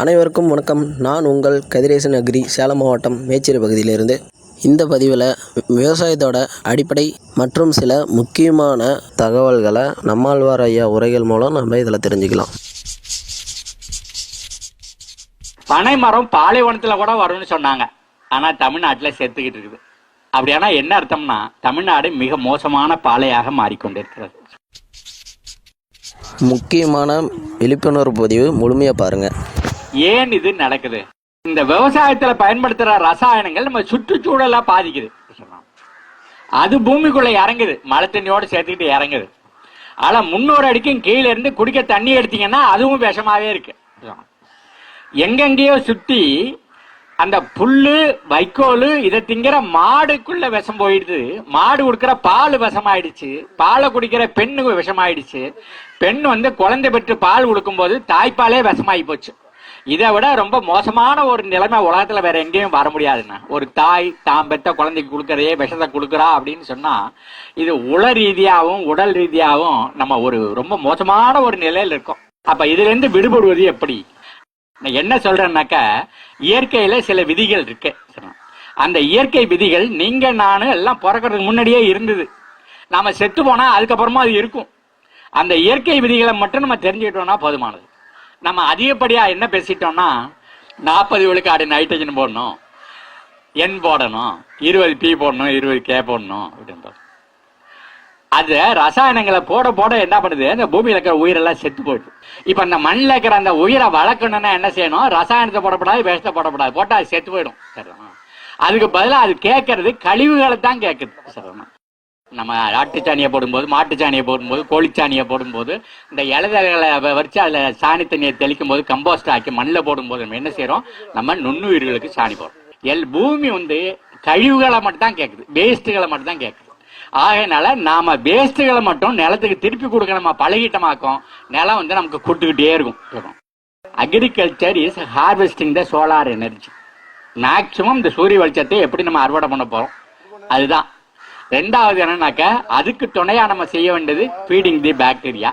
அனைவருக்கும் வணக்கம். நான் உங்கள் கதிரேசன் அக்ரி சேலம் மாவட்டம் மேச்சேரி பகுதியிலிருந்து. இந்த பதிவில் விவசாயத்தோட அடிப்படை மற்றும் சில முக்கியமான தகவல்களை நம்மாழ்வார் ஐயா உரைகள் மூலம் நம்ம இதில் தெரிஞ்சுக்கலாம். பனை மரம் பாலைவனத்துல கூட வரும்னு சொன்னாங்க. ஆனா தமிழ்நாட்டுல செத்துக்கிட்டு இருக்குது. அப்படியானா என்ன அர்த்தம்னா தமிழ்நாடு மிக மோசமான பாலையாக மாறிக்கொண்டிருக்கிறது. முக்கியமான விழிப்புணர்வு பதிவு முழுமையாக பாருங்கள் ஏன் இது நடக்குது? இந்த விவசாயத்துல பயன்படுத்துற ரசாயனங்கள் நம்ம சுற்றுச்சூழலா பாதிக்குது. அது பூமிக்குள்ள இறங்குது. மழை தண்ணியோட சேர்த்துக்கிட்டு இறங்குது. ஆனா முன்னோரு அடிக்கும் கீழே இருந்து குடிக்க தண்ணி எடுத்தீங்கன்னா அதுவும் விஷமாவே இருக்கு. எங்கெங்கேயோ சுத்தி அந்த புல்லு வைக்கோல் இதை திங்கிற மாடுக்குள்ள விஷம் போயிடுது. மாடு கொடுக்குற பால் விஷமாயிடுச்சு. பாலை குடிக்கிற பெண்ணுக்கு விஷமாயிடுச்சு. பெண் வந்து குழந்தை பெற்று பால் கொடுக்கும்போது தாய்ப்பாலே விஷமாயி போச்சு. இதை விட ரொம்ப மோசமான ஒரு நிலைமை உலகத்துல வேற எங்கேயும் வர முடியாதுண்ணா. ஒரு தாய் தாம் பெற்ற குழந்தைக்கு கொடுக்கறதே விஷத்தை கொடுக்குறா அப்படின்னு சொன்னா இது உள ரீதியாகவும் உடல் ரீதியாகவும் நம்ம ஒரு ரொம்ப மோசமான ஒரு நிலையில இருக்கோம். அப்ப இதுல இருந்து விடுபடுவது எப்படி? நான் என்ன சொல்றேன்னாக்கா இயற்கையில சில விதிகள் இருக்கு. அந்த இயற்கை விதிகள் நீங்க நானு எல்லாம் பிறக்கிறதுக்கு முன்னாடியே இருந்தது. நாம செத்து போனா அதுக்கப்புறமா அது இருக்கும். அந்த இயற்கை விதிகளை மட்டும் நம்ம தெரிஞ்சுக்கிட்டோம்னா போதுமானது. நம்ம அதிகப்படியா என்ன பேசிட்டோம்னா நாற்பது விழுக்காடு நைட்ரஜன் போடணும். என் போடணும். இருபது பி போடணும். இருபது கே போடணும். அப்படின்னு அது ரசாயனங்களை போட போட என்ன பண்ணுது? அந்த பூமியில் இருக்கிற உயிரெல்லாம் செத்து போயிடுது. இப்ப அந்த மண்ணில் இருக்கிற அந்த உயிரை வளர்க்கணும்னா என்ன செய்யணும்? ரசாயனத்தை போடப்படாது விஷத்தை போடப்படாது. போட்டால் அது செத்து போயிடும். சரிண்ணா அதுக்கு பதிலாக அது கேட்கறது கழிவுகளை தான் கேட்குது. சரிண்ணா நம்ம ஆட்டுச்சாணியை போடும்போது மாட்டு சாணியை போடும்போது கோழிச்சாணியை போடும்போது இந்த இலதகளை வரிச்சு அதில் சாணி தண்ணியை தெளிக்கும் போது கம்போஸ்ட் ஆக்கி மண்ணில் போடும்போது நம்ம என்ன செய்கிறோம் நம்ம நுண்ணுயிர்களுக்கு சாணி போடுறோம். எல் பூமி வந்து கழிவுகளை மட்டும் தான் கேட்குது வேஸ்ட்டுகளை மட்டும் தான் கேட்குது ஆகையினால நாம வேஸ்ட்டுகளை மட்டும் நிலத்துக்கு திருப்பி கொடுக்க நம்ம பழகிட்டமாக்கும் நிலம் வந்து நமக்கு கொடுத்துக்கிட்டே இருக்கும். Agriculture is harvesting the solar energy maximum இந்த சூரிய வெளிச்சத்தை எப்படி நம்ம அறுவடை பண்ண போறோம்? அதுதான். ரெண்டாவது என்னன்னாக்க அதுக்கு துணையா நம்ம செய்ய வேண்டியது ஃபீடிங் தி பாக்டீரியா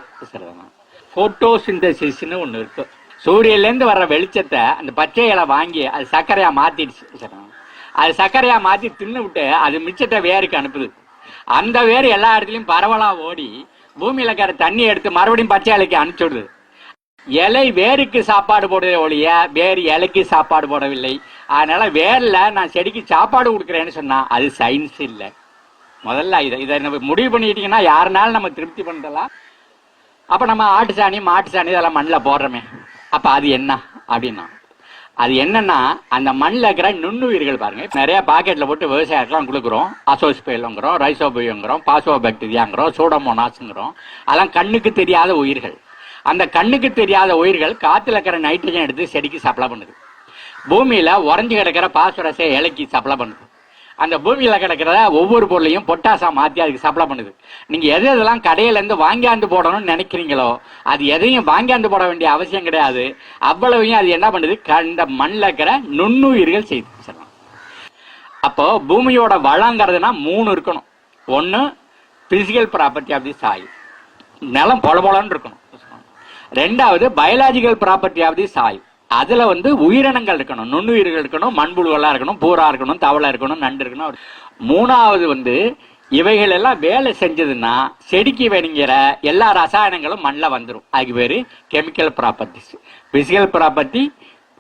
போட்டோசிந்தசிஸ்னு ஒன்று இருக்கு. சூரியன்லேருந்து வர்ற வெளிச்சத்தை அந்த பச்சை இலை வாங்கி அது சர்க்கரையா மாத்திடுச்சு. அது சர்க்கரையா மாத்தி தின்னு விட்டு அது மிச்சத்தை வேருக்கு அனுப்புது. அந்த வேர் எல்லா இடத்துலயும் பரவலா ஓடி பூமியில இருக்கிற தண்ணி எடுத்து மறுபடியும் பச்சை இலைக்கு அனுப்பிச்சுடுது. இலை வேருக்கு சாப்பாடு போடுற ஒழிய வேர் இலைக்கு சாப்பாடு போடவில்லை. அதனால வேர்ல நான் செடிக்கு சாப்பாடு கொடுக்குறேன்னு சொன்னா அது சயின்ஸ் இல்லை. முதல்ல இதை இதை நம்ம முடிவு பண்ணிட்டீங்கன்னா யாருனாலும் நம்ம திருப்தி பண்ணலாம் அப்போ நம்ம ஆட்டு சாணி மாட்டு சாணி இதெல்லாம் மண்ணில் போடுறோமே. அப்போ அது என்ன அப்படின்னா அது என்னன்னா அந்த மண்ணில் இருக்கிற நுண்ணுயிர்கள் பாருங்க. நிறைய பாக்கெட்டில் போட்டு விவசாயத்துலாம் கொடுக்குறோம். அசோஸ்பேலுங்கிறோம் ரைசோபியோங்கிறோம் பாசோ பாக்டீரியாங்கிறோம் சூடமோனாஸுங்கிறோம். அதெல்லாம் கண்ணுக்கு தெரியாத உயிர்கள். அந்த கண்ணுக்கு தெரியாத உயிர்கள் காற்றுல இருக்கிற நைட்ரஜன் எடுத்து செடிக்கு சப்ளை பண்ணுது. பூமியில் உறைஞ்சு கிடக்கிற பாசுரஸை இலைக்கு சப்ளை பண்ணுது. அந்த பூமியில கிடக்கிற ஒவ்வொரு பொருளையும் பொட்டாசா மாத்தி அதுக்கு சப்ளை பண்ணுது. நீங்க எது எதெல்லாம் கடையில இருந்து வாங்கியாந்து போடணும்னு நினைக்கிறீங்களோ அது எதையும் வாங்கியாந்து போட வேண்டிய அவசியம் கிடையாது. அவ்வளவையும் அது என்ன பண்ணுது? கண்ட இந்த மண்ணில் இருக்கிற நுண்ணுயிர்கள் செய்து. சொல்லலாம் அப்போ பூமியோட வளங்கிறதுனா மூணு இருக்கணும். ஒன்று physical property of the soil நிலம் பொல பொலன்னு இருக்கணும். ரெண்டாவது biological property of the soil அதுல வந்து உயிரினங்கள் இருக்கணும். நுண்ணுயிர்கள் இருக்கணும் மண்புழுவெல்லாம் இருக்கணும் பூரா இருக்கணும் தவளை இருக்கணும் நண்டு இருக்கணும். மூணாவது வந்து இவைகள் எல்லாம் வேலை செஞ்சதுன்னா செடிக்கு வேணுங்கிற எல்லா ரசாயனங்களும் மண்ணில் வந்துடும் அதுக்கு பேர் chemical properties physical property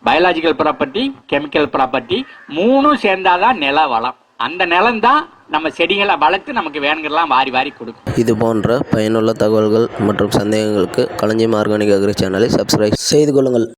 biological property chemical property மூணும் சேர்ந்தாதான் நில வளம். அந்த நிலம் தான் நம்ம செடிகளை வளர்த்து நமக்கு வேணுங்கிறலாம் வாரி வாரி கொடுக்கும். இது போன்ற பயனுள்ள தகவல்கள் மற்றும் சந்தேகங்களுக்கு களஞ்சியம் ஆர்கானிக் அக்ரி சேனலை சப்ஸ்கிரைப் செய்து கொள்ளுங்கள்.